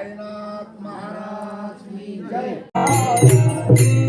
साईनाथ महाराज की जय।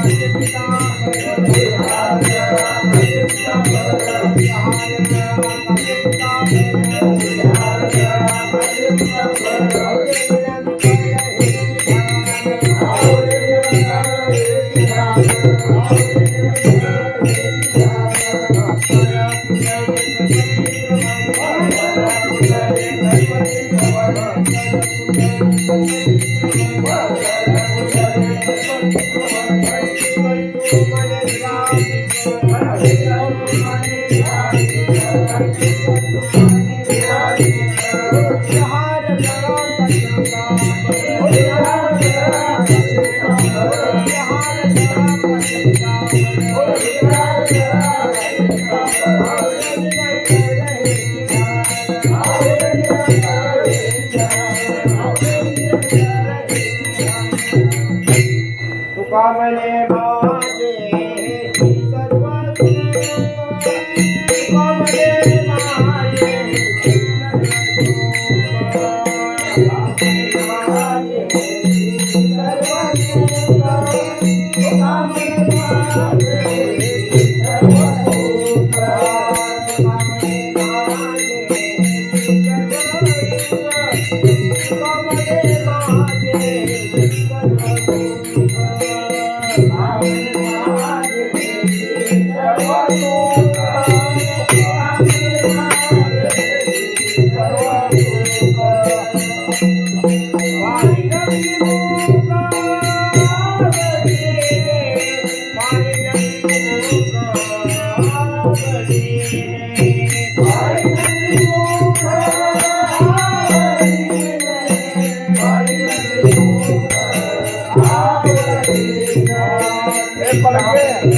Thank you. Bhavane Bhavane ஏற்படுத்தி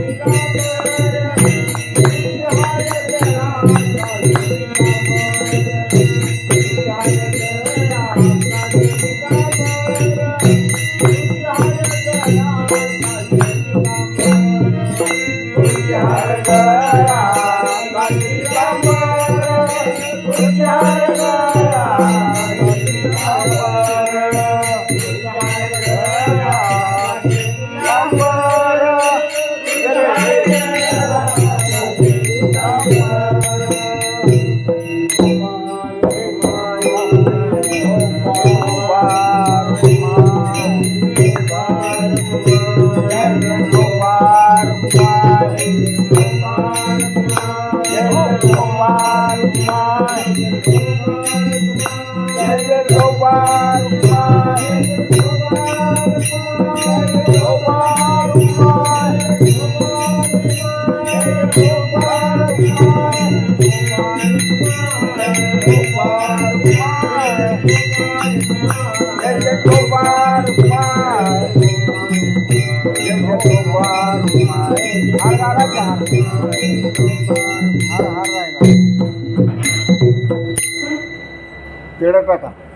तेढा टाका.